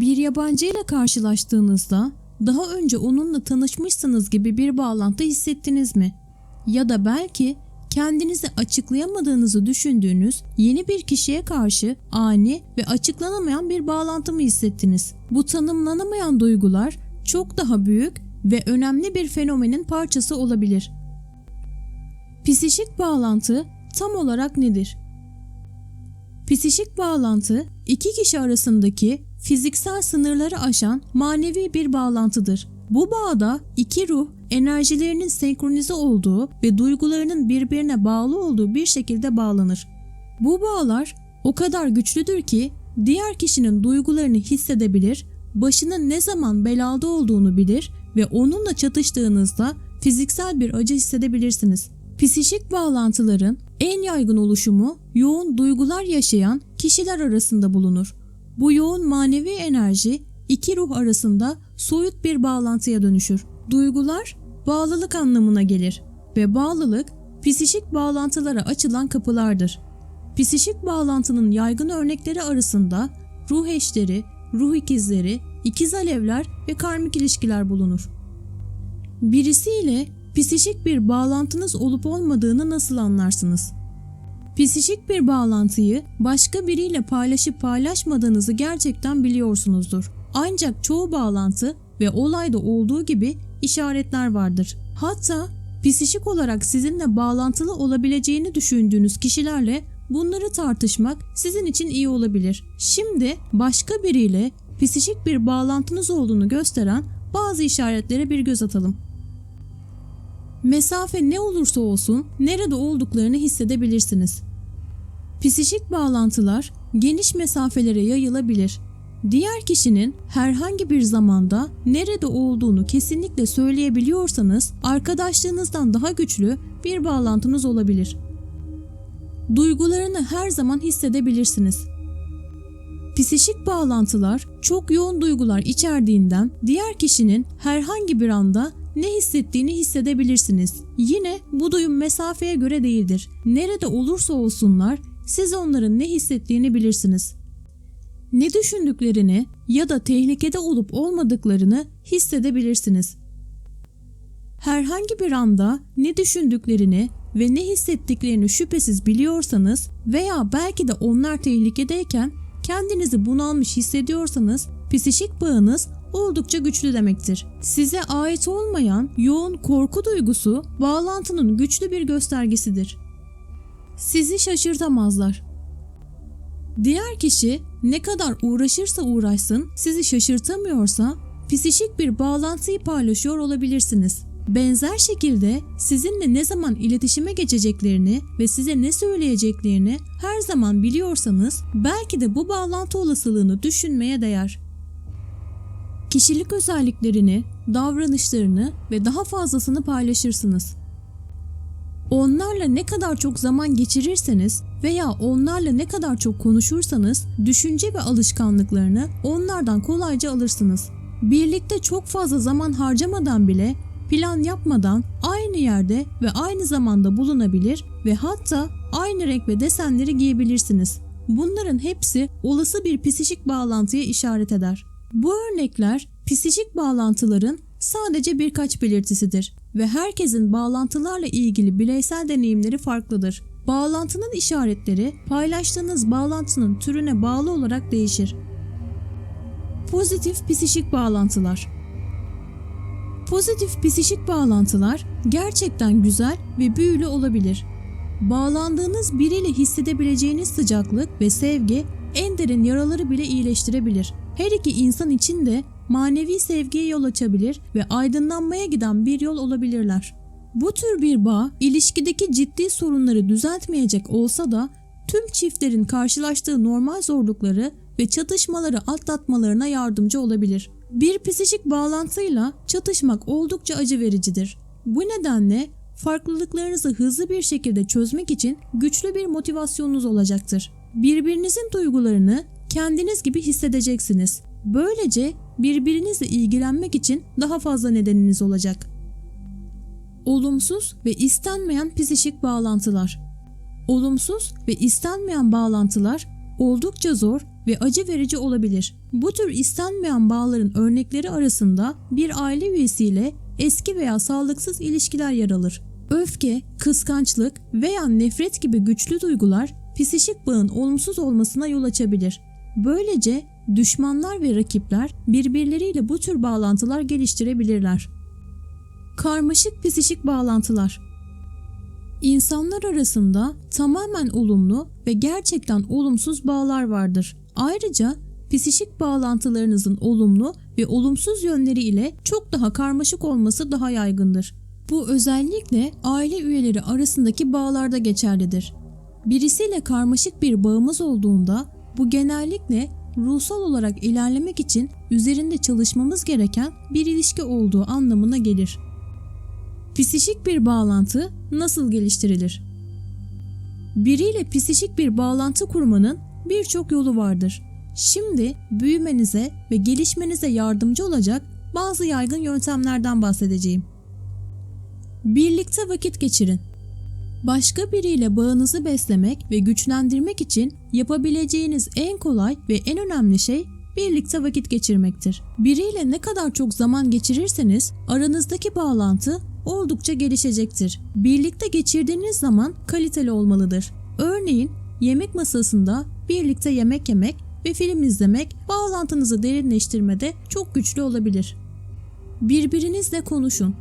Bir yabancı ile karşılaştığınızda daha önce onunla tanışmışsınız gibi bir bağlantı hissettiniz mi? Ya da belki kendinizi açıklayamadığınızı düşündüğünüz yeni bir kişiye karşı ani ve açıklanamayan bir bağlantı mı hissettiniz? Bu tanımlanamayan duygular çok daha büyük ve önemli bir fenomenin parçası olabilir. Psişik bağlantı tam olarak nedir? Psişik bağlantı iki kişi arasındaki fiziksel sınırları aşan manevi bir bağlantıdır. Bu bağda iki ruh enerjilerinin senkronize olduğu ve duygularının birbirine bağlı olduğu bir şekilde bağlanır. Bu bağlar o kadar güçlüdür ki diğer kişinin duygularını hissedebilir, başının ne zaman belada olduğunu bilir ve onunla çatıştığınızda fiziksel bir acı hissedebilirsiniz. Psişik bağlantıların en yaygın oluşumu yoğun duygular yaşayan kişiler arasında bulunur. Bu yoğun manevi enerji iki ruh arasında soyut bir bağlantıya dönüşür. Duygular bağlılık anlamına gelir ve bağlılık psişik bağlantılara açılan kapılardır. Psişik bağlantının yaygın örnekleri arasında ruh eşleri, ruh ikizleri, ikiz alevler ve karmik ilişkiler bulunur. Birisiyle psişik bir bağlantınız olup olmadığını nasıl anlarsınız? Psişik bir bağlantıyı başka biriyle paylaşıp paylaşmadığınızı gerçekten biliyorsunuzdur. Ancak çoğu bağlantı ve olayda olduğu gibi işaretler vardır. Hatta psişik olarak sizinle bağlantılı olabileceğini düşündüğünüz kişilerle bunları tartışmak sizin için iyi olabilir. Şimdi başka biriyle psişik bir bağlantınız olduğunu gösteren bazı işaretlere bir göz atalım. Mesafe ne olursa olsun nerede olduklarını hissedebilirsiniz. Psişik bağlantılar geniş mesafelere yayılabilir. Diğer kişinin herhangi bir zamanda nerede olduğunu kesinlikle söyleyebiliyorsanız arkadaşlığınızdan daha güçlü bir bağlantınız olabilir. Duygularını her zaman hissedebilirsiniz. Psişik bağlantılar çok yoğun duygular içerdiğinden diğer kişinin herhangi bir anda ne hissettiğini hissedebilirsiniz. Yine bu duyum mesafeye göre değildir. Nerede olursa olsunlar siz onların ne hissettiğini bilirsiniz. Ne düşündüklerini ya da tehlikede olup olmadıklarını hissedebilirsiniz. Herhangi bir anda ne düşündüklerini ve ne hissettiklerini şüphesiz biliyorsanız veya belki de onlar tehlikedeyken kendinizi bunalmış hissediyorsanız psişik bağınız oldukça güçlü demektir. Size ait olmayan yoğun korku duygusu bağlantının güçlü bir göstergesidir. Sizi şaşırtamazlar. Diğer kişi ne kadar uğraşırsa uğraşsın sizi şaşırtamıyorsa psişik bir bağlantıyı paylaşıyor olabilirsiniz. Benzer şekilde sizinle ne zaman iletişime geçeceklerini ve size ne söyleyeceklerini her zaman biliyorsanız belki de bu bağlantı olasılığını düşünmeye değer. Kişilik özelliklerini, davranışlarını ve daha fazlasını paylaşırsınız. Onlarla ne kadar çok zaman geçirirseniz veya onlarla ne kadar çok konuşursanız düşünce ve alışkanlıklarını onlardan kolayca alırsınız. Birlikte çok fazla zaman harcamadan bile plan yapmadan aynı yerde ve aynı zamanda bulunabilir ve hatta aynı renk ve desenleri giyebilirsiniz. Bunların hepsi olası bir psişik bağlantıya işaret eder. Bu örnekler psişik bağlantıların sadece birkaç belirtisidir ve herkesin bağlantılarla ilgili bireysel deneyimleri farklıdır. Bağlantının işaretleri paylaştığınız bağlantının türüne bağlı olarak değişir. Pozitif psişik bağlantılar Pozitif psişik bağlantılar gerçekten güzel ve büyülü olabilir. Bağlandığınız biriyle hissedebileceğiniz sıcaklık ve sevgi en derin yaraları bile iyileştirebilir. Her iki insan için de manevi sevgiye yol açabilir ve aydınlanmaya giden bir yol olabilirler. Bu tür bir bağ ilişkideki ciddi sorunları düzeltmeyecek olsa da tüm çiftlerin karşılaştığı normal zorlukları ve çatışmaları atlatmalarına yardımcı olabilir. Bir psişik bağlantıyla çatışmak oldukça acı vericidir. Bu nedenle farklılıklarınızı hızlı bir şekilde çözmek için güçlü bir motivasyonunuz olacaktır. Birbirinizin duygularını kendiniz gibi hissedeceksiniz. Böylece birbirinizle ilgilenmek için daha fazla nedeniniz olacak. Olumsuz ve istenmeyen psişik bağlantılar. Olumsuz ve istenmeyen bağlantılar oldukça zor ve acı verici olabilir. Bu tür istenmeyen bağların örnekleri arasında bir aile üyesiyle eski veya sağlıksız ilişkiler yer alır. Öfke, kıskançlık veya nefret gibi güçlü duygular psişik bağın olumsuz olmasına yol açabilir. Böylece düşmanlar ve rakipler birbirleriyle bu tür bağlantılar geliştirebilirler. Karmaşık psişik bağlantılar İnsanlar arasında tamamen olumlu ve gerçekten olumsuz bağlar vardır. Ayrıca psişik bağlantılarınızın olumlu ve olumsuz yönleri ile çok daha karmaşık olması daha yaygındır. Bu özellikle aile üyeleri arasındaki bağlarda geçerlidir. Birisiyle karmaşık bir bağımız olduğunda bu genellikle ruhsal olarak ilerlemek için üzerinde çalışmamız gereken bir ilişki olduğu anlamına gelir. Psişik bir bağlantı nasıl geliştirilir? Biriyle psişik bir bağlantı kurmanın birçok yolu vardır. Şimdi büyümenize ve gelişmenize yardımcı olacak bazı yaygın yöntemlerden bahsedeceğim. Birlikte vakit geçirin. Başka biriyle bağınızı beslemek ve güçlendirmek için yapabileceğiniz en kolay ve en önemli şey birlikte vakit geçirmektir. Biriyle ne kadar çok zaman geçirirseniz aranızdaki bağlantı oldukça gelişecektir. Birlikte geçirdiğiniz zaman kaliteli olmalıdır. Örneğin yemek masasında birlikte yemek yemek ve film izlemek bağlantınızı derinleştirmede çok güçlü olabilir. Birbirinizle konuşun.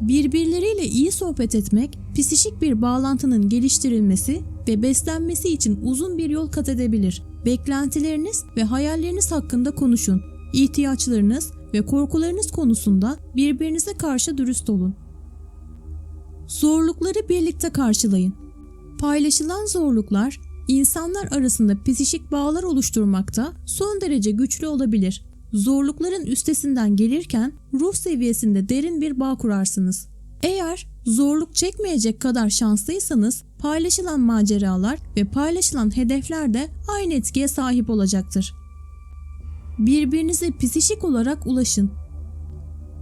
Birbirleriyle iyi sohbet etmek, psişik bir bağlantının geliştirilmesi ve beslenmesi için uzun bir yol kat edebilir. Beklentileriniz ve hayalleriniz hakkında konuşun. İhtiyaçlarınız ve korkularınız konusunda birbirinize karşı dürüst olun. Zorlukları birlikte karşılayın. Paylaşılan zorluklar insanlar arasında psişik bağlar oluşturmakta son derece güçlü olabilir. Zorlukların üstesinden gelirken ruh seviyesinde derin bir bağ kurarsınız. Eğer zorluk çekmeyecek kadar şanslıysanız paylaşılan maceralar ve paylaşılan hedefler de aynı etkiye sahip olacaktır. Birbirinize psişik olarak ulaşın.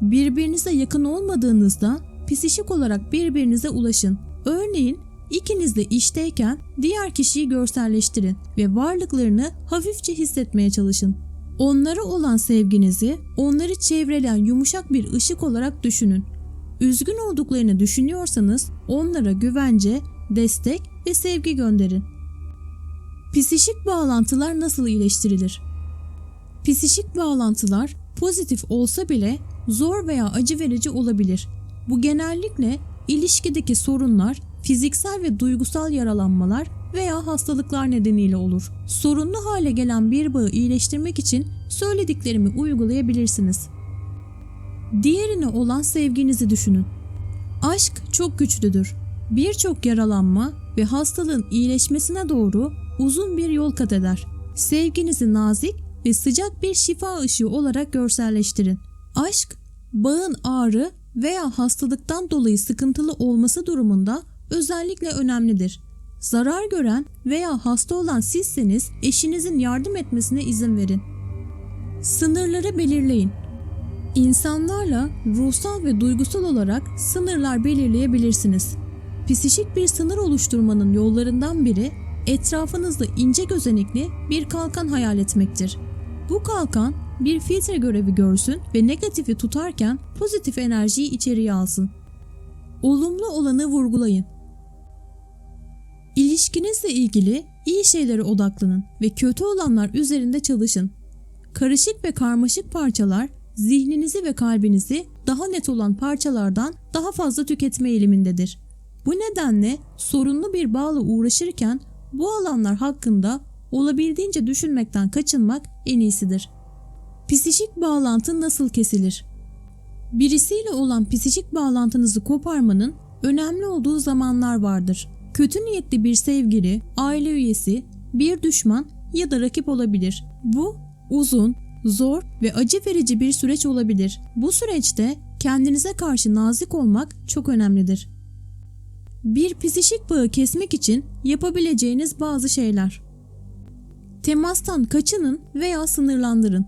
Birbirinize yakın olmadığınızda psişik olarak birbirinize ulaşın. Örneğin ikiniz de işteyken diğer kişiyi görselleştirin ve varlıklarını hafifçe hissetmeye çalışın. Onlara olan sevginizi onları çevreleyen yumuşak bir ışık olarak düşünün. Üzgün olduklarını düşünüyorsanız onlara güvence, destek ve sevgi gönderin. Psişik bağlantılar nasıl iyileştirilir? Psişik bağlantılar pozitif olsa bile zor veya acı verici olabilir. Bu genellikle ilişkideki sorunlar, fiziksel ve duygusal yaralanmalar veya hastalıklar nedeniyle olur. Sorunlu hale gelen bir bağı iyileştirmek için söylediklerimi uygulayabilirsiniz. Diğerine olan sevginizi düşünün. Aşk çok güçlüdür. Birçok yaralanma ve hastalığın iyileşmesine doğru uzun bir yol kat eder. Sevginizi nazik ve sıcak bir şifa ışığı olarak görselleştirin. Aşk, bağın ağrı veya hastalıktan dolayı sıkıntılı olması durumunda özellikle önemlidir. Zarar gören veya hasta olan sizseniz eşinizin yardım etmesine izin verin. Sınırları belirleyin. İnsanlarla ruhsal ve duygusal olarak sınırlar belirleyebilirsiniz. Psişik bir sınır oluşturmanın yollarından biri etrafınızda ince gözenekli bir kalkan hayal etmektir. Bu kalkan bir filtre görevi görsün ve negatifi tutarken pozitif enerjiyi içeriye alsın. Olumlu olanı vurgulayın. İlişkinizle ilgili iyi şeylere odaklanın ve kötü olanlar üzerinde çalışın. Karışık ve karmaşık parçalar zihninizi ve kalbinizi daha net olan parçalardan daha fazla tüketme eğilimindedir. Bu nedenle sorunlu bir bağla uğraşırken bu alanlar hakkında olabildiğince düşünmekten kaçınmak en iyisidir. Psişik bağlantı nasıl kesilir? Birisiyle olan psişik bağlantınızı koparmanın önemli olduğu zamanlar vardır. Kötü niyetli bir sevgili, aile üyesi, bir düşman ya da rakip olabilir. Bu uzun, zor ve acı verici bir süreç olabilir. Bu süreçte kendinize karşı nazik olmak çok önemlidir. Bir psişik bağı kesmek için yapabileceğiniz bazı şeyler. Temastan kaçının veya sınırlandırın.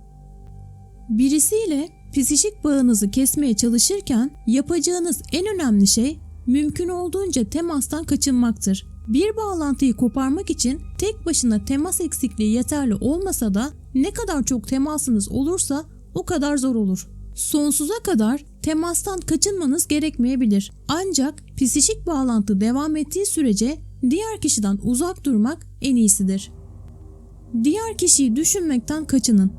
Birisiyle psişik bağınızı kesmeye çalışırken yapacağınız en önemli şey mümkün olduğunca temastan kaçınmaktır. Bir bağlantıyı koparmak için tek başına temas eksikliği yeterli olmasa da ne kadar çok temasınız olursa o kadar zor olur. Sonsuza kadar temastan kaçınmanız gerekmeyebilir. Ancak psişik bağlantı devam ettiği sürece diğer kişiden uzak durmak en iyisidir. Diğer kişiyi düşünmekten kaçının.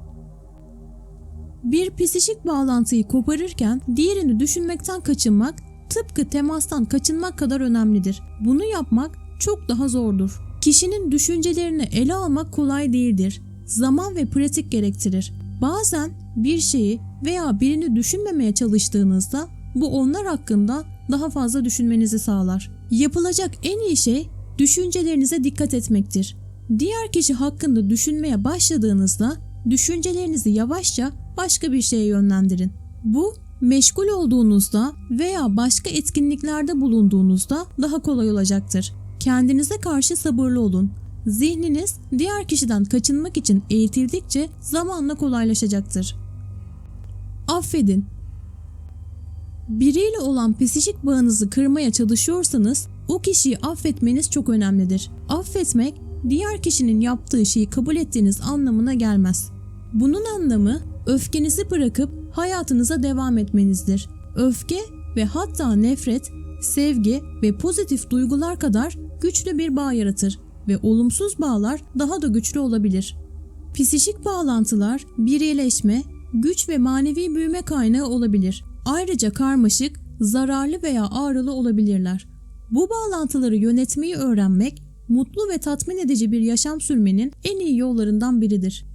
Bir psişik bağlantıyı koparırken diğerini düşünmekten kaçınmak tıpkı temastan kaçınmak kadar önemlidir. Bunu yapmak çok daha zordur. Kişinin düşüncelerini ele almak kolay değildir. Zaman ve pratik gerektirir. Bazen bir şeyi veya birini düşünmemeye çalıştığınızda bu onlar hakkında daha fazla düşünmenizi sağlar. Yapılacak en iyi şey düşüncelerinize dikkat etmektir. Diğer kişi hakkında düşünmeye başladığınızda düşüncelerinizi yavaşça başka bir şeye yönlendirin. Bu meşgul olduğunuzda veya başka etkinliklerde bulunduğunuzda daha kolay olacaktır. Kendinize karşı sabırlı olun. Zihniniz diğer kişiden kaçınmak için eğitildikçe zamanla kolaylaşacaktır. Affedin. Biriyle olan psişik bağınızı kırmaya çalışıyorsanız o kişiyi affetmeniz çok önemlidir. Affetmek diğer kişinin yaptığı şeyi kabul ettiğiniz anlamına gelmez. Bunun anlamı öfkenizi bırakıp hayatınıza devam etmenizdir. Öfke ve hatta nefret, sevgi ve pozitif duygular kadar güçlü bir bağ yaratır ve olumsuz bağlar daha da güçlü olabilir. Psişik bağlantılar bireyleşme, güç ve manevi büyüme kaynağı olabilir. Ayrıca karmaşık, zararlı veya ağrılı olabilirler. Bu bağlantıları yönetmeyi öğrenmek, mutlu ve tatmin edici bir yaşam sürmenin en iyi yollarından biridir.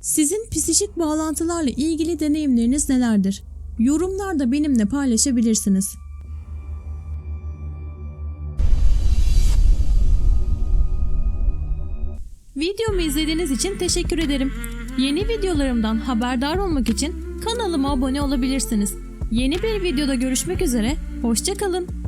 Sizin psişik bağlantılarla ilgili deneyimleriniz nelerdir? Yorumlarda benimle paylaşabilirsiniz. Videomu izlediğiniz için teşekkür ederim. Yeni videolarımdan haberdar olmak için kanalıma abone olabilirsiniz. Yeni bir videoda görüşmek üzere, hoşçakalın.